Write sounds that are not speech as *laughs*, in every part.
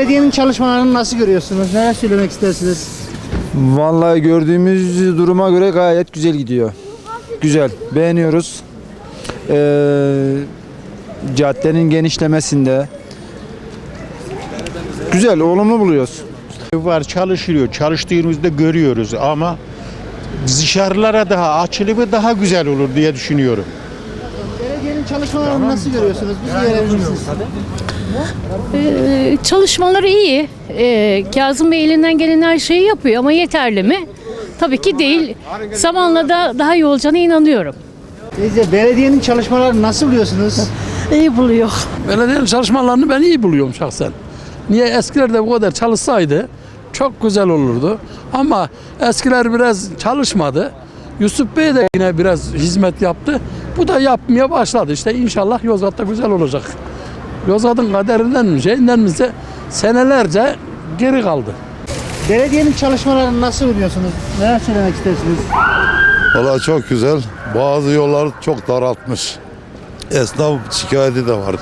Belediyenin çalışmalarını nasıl görüyorsunuz? Neler söylemek istersiniz? Vallahi gördüğümüz duruma göre gayet güzel gidiyor. Güzel, beğeniyoruz. Ee, caddenin genişlemesinde güzel, olumlu buluyoruz. var çalışılıyor. Çalıştığımızda görüyoruz ama dışarılara daha açılımı daha güzel olur diye düşünüyorum. Belediyenin çalışmalarını nasıl görüyorsunuz? Bizi öğrenir misiniz? Ee, çalışmaları iyi. Ee, Kazım Bey elinden gelen her şeyi yapıyor ama yeterli mi? Tabii ki değil. Zamanla da daha iyi olacağına inanıyorum. Teyze belediyenin çalışmalarını nasıl buluyorsunuz? *laughs* İyi buluyor. Belediyenin çalışmalarını ben iyi buluyorum şahsen. Niye eskilerde bu kadar çalışsaydı çok güzel olurdu. Ama eskiler biraz çalışmadı. Yusuf Bey de yine biraz hizmet yaptı. Bu da yapmaya başladı. İşte inşallah Yozgat'ta güzel olacak. Yozgat'ın kaderinden mi şeyinden mi senelerce geri kaldı. Belediyenin çalışmalarını nasıl buluyorsunuz? Neler söylemek istersiniz? Valla çok güzel. Bazı yollar çok daraltmış. Esnaf şikayeti de var.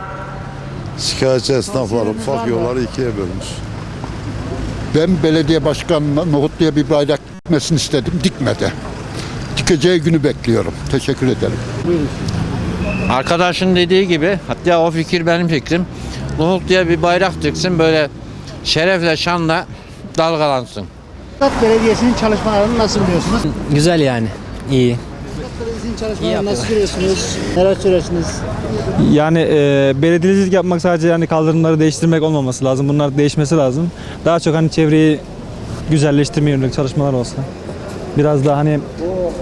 Şikayetçi esnaflar ufak yolları ikiye bölmüş. Ben belediye başkanına nohut diye bir bayrak dikmesini istedim. Dikmedi. Dikeceği günü bekliyorum. Teşekkür ederim. Arkadaşın dediği gibi hatta o fikir benim fikrim. Nuhuk diye bir bayrak diksin böyle şerefle şanla dalgalansın. Yozgat Belediyesi'nin çalışmalarını nasıl buluyorsunuz? Güzel yani. iyi. Belediyesi'nin çalışmalarını nasıl görüyorsunuz? Neler söylersiniz? Yani e, belediyecilik yapmak sadece yani kaldırımları değiştirmek olmaması lazım. Bunlar değişmesi lazım. Daha çok hani çevreyi güzelleştirmeye yönelik çalışmalar olsa. Biraz daha hani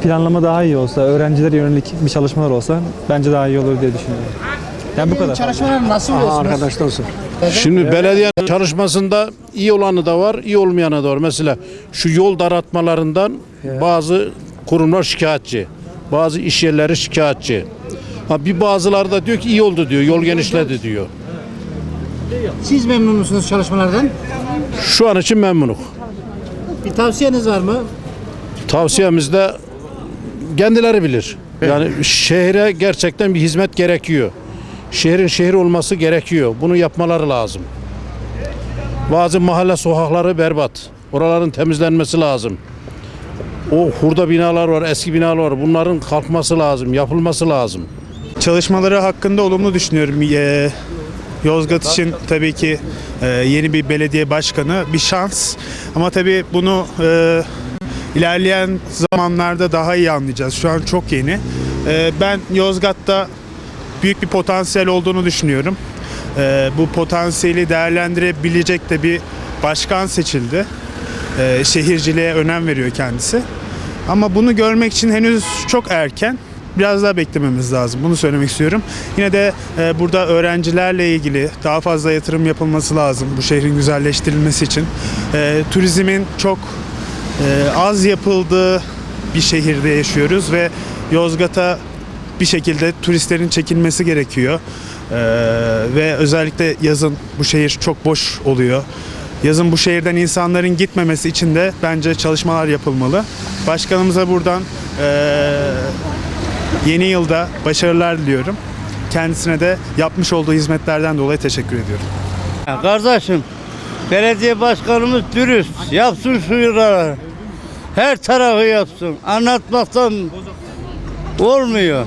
planlama daha iyi olsa, öğrencilere yönelik bir çalışmalar olsa bence daha iyi olur diye düşünüyorum. Yani bu kadar. çalışmalarını nasıl buluyorsunuz? Şimdi belediye çalışmasında iyi olanı da var, iyi olmayanı da var. Mesela şu yol daratmalarından bazı kurumlar şikayetçi. Bazı iş yerleri şikayetçi. Ha bir bazıları da diyor ki iyi oldu diyor, yol genişledi diyor. Siz memnun musunuz çalışmalardan? Şu an için memnunum. Bir tavsiyeniz var mı? Tavsiyemiz de kendileri bilir. Yani şehre gerçekten bir hizmet gerekiyor. Şehrin şehir olması gerekiyor. Bunu yapmaları lazım. Bazı mahalle sokakları berbat. Oraların temizlenmesi lazım. O hurda binalar var, eski binalar var. Bunların kalkması lazım, yapılması lazım. Çalışmaları hakkında olumlu düşünüyorum. Ee, Yozgat için tabii ki e, yeni bir belediye başkanı bir şans. Ama tabii bunu e, ilerleyen zamanlarda daha iyi anlayacağız. Şu an çok yeni. E, ben Yozgat'ta büyük bir potansiyel olduğunu düşünüyorum. E, bu potansiyeli değerlendirebilecek de bir başkan seçildi. E, şehirciliğe önem veriyor kendisi. Ama bunu görmek için henüz çok erken. Biraz daha beklememiz lazım. Bunu söylemek istiyorum. Yine de e, burada öğrencilerle ilgili daha fazla yatırım yapılması lazım bu şehrin güzelleştirilmesi için. Turizmin çok az yapıldığı bir şehirde yaşıyoruz ve Yozgat'a bir şekilde turistlerin çekilmesi gerekiyor. E, ve özellikle yazın bu şehir çok boş oluyor. Yazın bu şehirden insanların gitmemesi için de bence çalışmalar yapılmalı. Başkanımıza buradan e, yeni yılda başarılar diliyorum. Kendisine de yapmış olduğu hizmetlerden dolayı teşekkür ediyorum. Kardeşim, belediye başkanımız dürüst. Yapsın şu yılları. Her tarafı yapsın. Anlatmaktan olmuyor.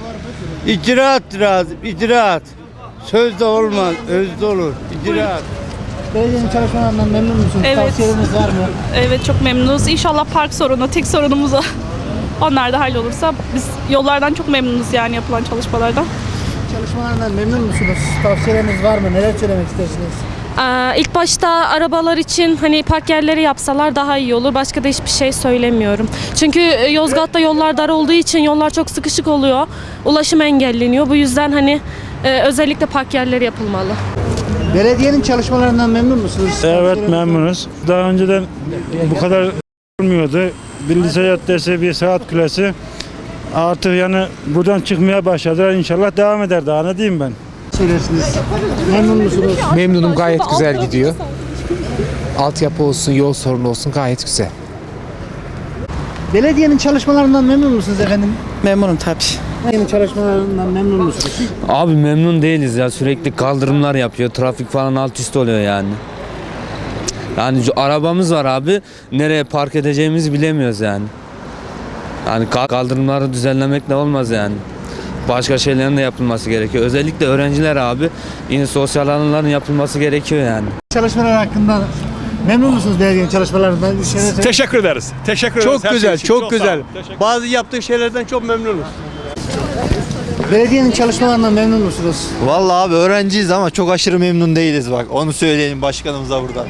İcraat lazım, icraat. Sözde olmaz, özde olur. İcraat. Belediyenin çalışmalarından memnun musunuz? Evet. Tavsiyeleriniz var mı? Evet çok memnunuz. İnşallah park sorunu tek sorunumuz o. *laughs* Onlar da hallolursa biz yollardan çok memnunuz yani yapılan çalışmalardan. Çalışmalarından memnun musunuz? Tavsiyeleriniz var mı? Neler söylemek istersiniz? İlk başta arabalar için hani park yerleri yapsalar daha iyi olur. Başka da hiçbir şey söylemiyorum. Çünkü e, Yozgat'ta yollar dar olduğu için yollar çok sıkışık oluyor. Ulaşım engelleniyor. Bu yüzden hani e, özellikle park yerleri yapılmalı. Belediyenin çalışmalarından memnun musunuz? Evet memnunuz. Daha önceden bu kadar olmuyordu. Bir lise caddesi, bir saat kulesi. Artık yani buradan çıkmaya başladılar. İnşallah devam eder daha ne diyeyim ben. Söylersiniz. Memnun musunuz? Memnunum gayet güzel gidiyor. Altyapı olsun, yol sorunu olsun gayet güzel. Belediyenin çalışmalarından memnun musunuz efendim? Memnunum tabii. Belediyenin çalışmalarından memnun musunuz? Abi memnun değiliz ya sürekli kaldırımlar yapıyor. Trafik falan alt üst oluyor yani. Yani şu arabamız var abi. Nereye park edeceğimizi bilemiyoruz yani. Yani ka- kaldırımları düzenlemekle olmaz yani. Başka şeylerin de yapılması gerekiyor. Özellikle öğrenciler abi yine sosyal alanların yapılması gerekiyor yani. Çalışmalar hakkında memnun musunuz belediyenin çalışmalarından? Söyle- Teşekkür ederiz. Teşekkür ederiz. Çok her şey güzel, için. çok sağ güzel. Bazı yaptığı şeylerden çok memnunuz. Belediyenin çalışmalarından memnun musunuz? Vallahi abi öğrenciyiz ama çok aşırı memnun değiliz bak. Onu söyleyelim başkanımıza buradan.